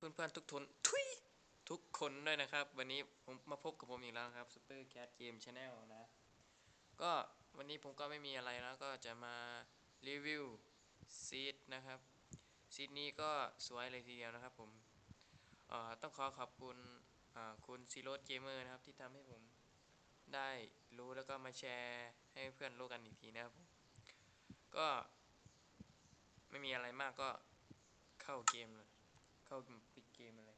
เพื่อนๆทุกทนทุยทุกคนด้วยนะครับ วันนี้ผมมาพบกับผมอีกแล้วครับ Super Cat Game Channel นะ ก็วันนี้ผมก็ไม่มีอะไรแล้วก็จะมารีวิวซีดนะครับซีดนี้ก็สวยเลยทีเดียวนะครับผมต้องขอขอบคุณคุณซีโรสเกมเมอร์นะครับ ที่ทำให้ผมได้รู้แล้วก็มาแชร์ให้เพื่อนรู้กันอีกทีนะครับผมก็ไม่มีอะไรมากก็เข้าเกมเลย เข้าปิดเกมอะไร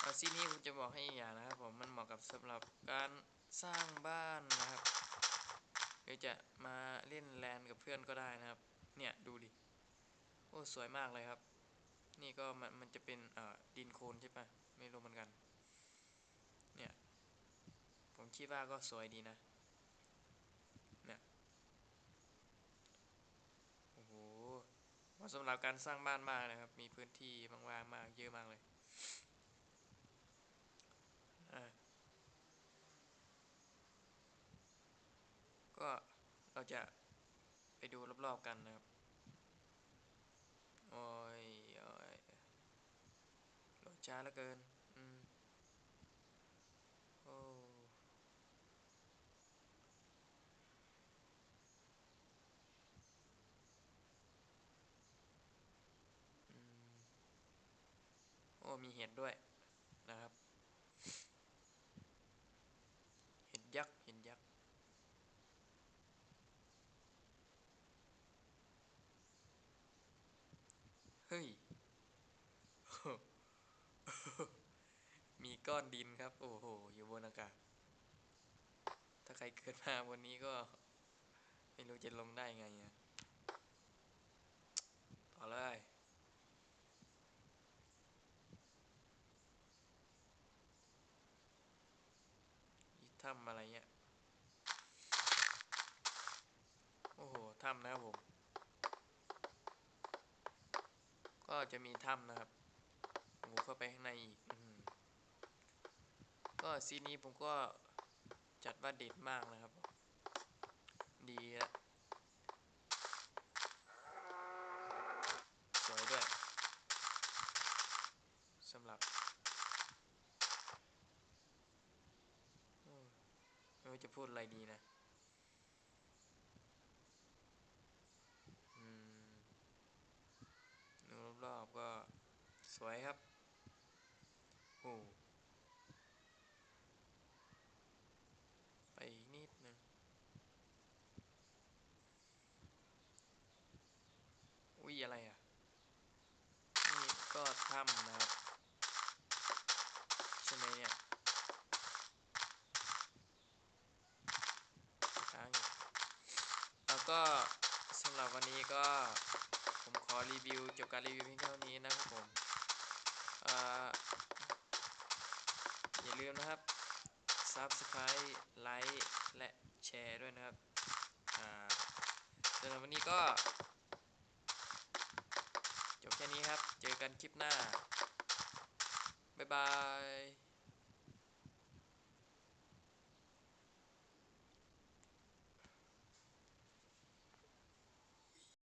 เอาซีนี้ผมจะบอกให้อีกอย่างนะครับผมมันเหมาะกับสำหรับการสร้างบ้านนะครับหรือจะมาเล่นแลนกับเพื่อนก็ได้นะครับ เนี่ยดูดิโอ้สวยมากเลยครับ นี่ก็มันมันจะเป็นเอ่อดินโคลนใช่ปะไม่รู้เหมือนกัน เนี่ยผมคิดว่าก็สวยดีนะ เนี่ย โอ้โหเห มาะสำหรับการสร้างบ้านมากนะครับ มีพื้นที่ว่างๆมากเยอะมากเลยก็เราจะไปดูรอบๆกันนะครับ โอ้ยโอ้ยโหลดช้าเหลือเกิน อืม โอ้ อืม โอ้ มีเห็ดด้วยนะครับ เห็ดยักษ์เห็ดยักษ์เฮ้ย มีก้อนดินครับ โอ้โห อยู่บนอากาศ ถ้าใครเกิดมาบนนี้ก็ ไม่รู้จะลงได้ไงอะต่อเลยนี่ ถ้ำอะไรเงี้ย โอ้โห ถ้ำนะครับผม ก็จะมีถ้ำนะครับงูเข้าไปข้างในอีกอก็ซีนนี้ผมก็จัดว่าเด็ดมากนะครับ ดีละสวยด้วยสำหรับโอ้ไม่ รู้จะพูดอะไรดีนะ อืมดูรอบๆก็สวยครับ โอ้ไปนิดนึงอุ้ยอะไรอะ นี่ก็ถ้ำนะครับ ใช่ไหมเนี่ยค้างอยู่แล้ว ก็สำหรับวันนี้ก็ผมขอรีวิวจบการรีวิวเพียงเท่านี้นะครับผมออย่าลืมนะครับ Subscribe ไลค์และแชร์ด้วยนะครับสำหรับวันนี้ก็ จบแค่นี้ครับ เจอกันคลิปหน้า บ๊ายบาย